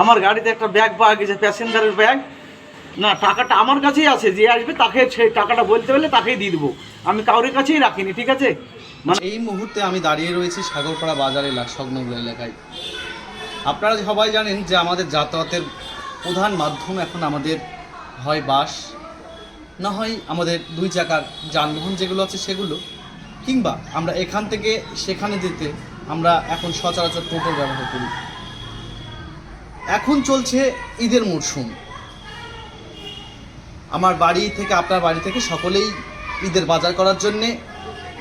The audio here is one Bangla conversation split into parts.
আমার গাড়িতে একটা ব্যাগ পাওয়া গেছে প্যাসেঞ্জারের ব্যাগ না, টাকাটা আমার কাছেই আছে, যে আসবে তাকে সেই টাকাটা বলতে পারলে তাকেই দিয়ে দেবো। আমি কারোর কাছেই রাখিনি, ঠিক আছে? মানে এই মুহূর্তে আমি দাঁড়িয়ে রয়েছি সাগরপাড়া বাজার এলাকা, সংলগ্ন এলাকায়। আপনারা সবাই জানেন যে আমাদের যাতায়াতের প্রধান মাধ্যম এখন আমাদের হয় বাস। না হয় আমাদের দুই চাকার যানবাহন যেগুলো আছে সেগুলো। কিংবা আমরা এখান থেকে সেখানে যেতে আমরা এখন সচরাচর টোটোর ব্যবহার করি। এখন চলছে ঈদের মরশুম। আমার বাড়ি থেকে, আপনার বাড়ি থেকে সকলেই ঈদের বাজার করার জন্যে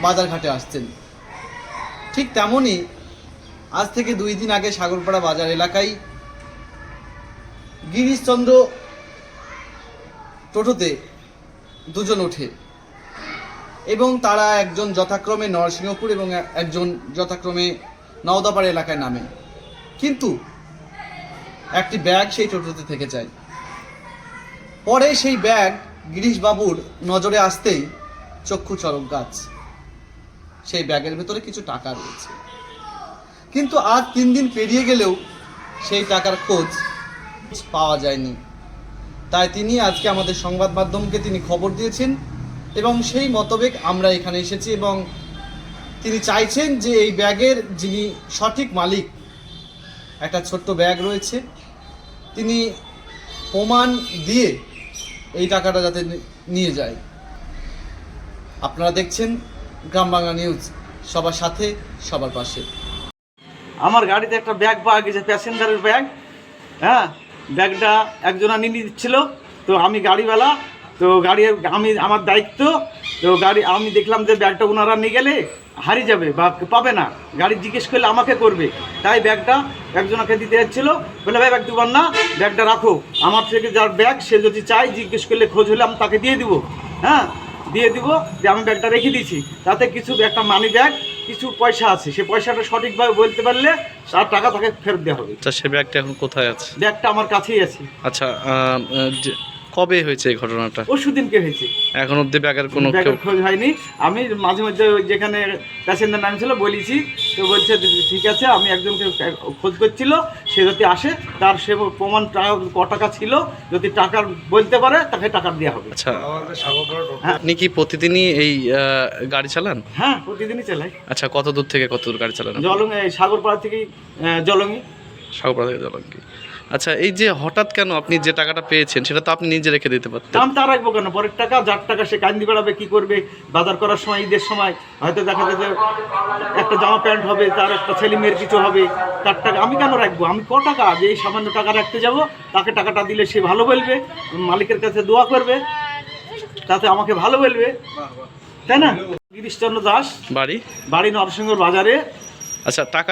বাজারঘাটে আসছেন। ঠিক তেমনই আজ থেকে দুই দিন আগে সাগরপাড়া বাজার এলাকায় গিরিশচন্দ্র টোটোতে দুজন ওঠে এবং তারা একজন যথাক্রমে নরসিংহপুর এবং একজন যথাক্রমে নওদাপাড়া এলাকায় নামে। কিন্তু একটি ব্যাগ সেই টোটোতে থেকে যায়। পরে সেই ব্যাগ গিরিশবাবুর নজরে আসতেই চক্ষু চরক গাছ। সেই ব্যাগের ভেতরে কিছু টাকা রয়েছে। কিন্তু আজ তিন দিন পেরিয়ে গেলেও সেই টাকার খোঁজ পাওয়া যায়নি। তাই তিনি আজকে আমাদের সংবাদ মাধ্যমকে তিনি খবর দিয়েছেন এবং সেই মতবেগ আমরা এখানে এসেছি এবং তিনি চাইছেন যে এই ব্যাগের যিনি সঠিক মালিক একটা ছোট্ট ব্যাগ রয়েছে। তিনি প্রমাণ দিয়ে এই টাকাটা যাতে নিয়ে যায়। আপনারা দেখছেন গ্রাম বাংলা নিউজ। সবার সাথে, সবার পাশে। আমার গাড়িতে একটা ব্যাগ পাওয়া গেছে, প্যাসেঞ্জারের ব্যাগ। হ্যাঁ ব্যাগটা একজনা নিয়ে দিচ্ছিল তো আমি গাড়িওয়ালা তো গাড়ি আমি, আমার দায়িত্ব, তো গাড়ি, আমি দেখলাম যে ব্যাগটা ওনারা নিয়ে গেলে হারিয়ে যাবে বা পাবে না। গাড়ি জিজ্ঞেস করলে আমাকে করবে। তাই ব্যাগটা একজনকে দিতে যাচ্ছিল। বলে, ভাই ব্যাগ দিবার না, ব্যাগটা রাখো। আমার থেকে যার ব্যাগ, সে যদি চাই জিজ্ঞেস করলে খোঁজ হলে আমি তাকে দিয়ে দিব। হ্যাঁ দিয়ে দিব যে আমি ব্যাগটা রেখে দিয়েছি। তাতে কিছু একটা মানি ব্যাগ কিছু পয়সা আছে সে পয়সাটা সঠিকভাবে বলতে পারলে তার টাকা তাকে ফেরত দেওয়া হবে। আচ্ছা সে ব্যাগটা এখন কোথায় আছে? ব্যাগটা আমার কাছেই আছে। আচ্ছা কবে হয়েছে এই ঘটনাটা? পরশু দিনকে হয়েছে। এখন অবধি ব্যাগের কোনো খোঁজ হয়নি। আমি মাঝে মাঝে যেখানে প্যাসেঞ্জার নামছিল বলেছি তো বলছে ঠিক আছে আমি একজনকে খোঁজ করছিল সে যদি আসে তার সে প্রমাণ টাকা ক টাকা ছিল যদি টাকার বলতে পারে তাকে টাকা দেওয়া হবে। আচ্ছা। আপনি কি প্রতিদিনই এই গাড়ি চালান? হ্যাঁ প্রতিদিনই চালাই। আচ্ছা কত দূর থেকে কত দূর গাড়ি চালান জলং এই সাগরপাড়া থেকে জলঙ্গি সাগরপাড়া থেকে কি আচ্ছা এই যে হঠাৎ কেন আপনি যে টাকাটা পেয়েছেন সেটা তো আপনি নিজে রেখে দিতে পারতেন। আমি তার রাখব কেন? পরের টাকা যার টাকা সে কান্দি বেড়াবে কি করবে? বাজার করার সময় ঈদের সময় হয়তো দেখা যাচ্ছে একটা জামা প্যান্ট হবে তার একটা ছেলে মেয়ের কিছু হবে তার টাকা আমি কেন রাখব? আমি ক টাকা? যে এই সামান্য টাকা রাখতে যাব তাকে টাকাটা দিলে সে ভালো বলবে মালিকের কাছে দোয়া করবে তাতে আমাকে ভালো বলবে। তাই না? গিরিশচন্দ্র দাস বাড়ি? বাড়ি নরসিংহর বাজারে। আচ্ছা টাকা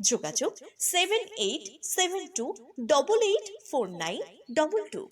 যোগাযোগ seven eight seven two double eight four nine double two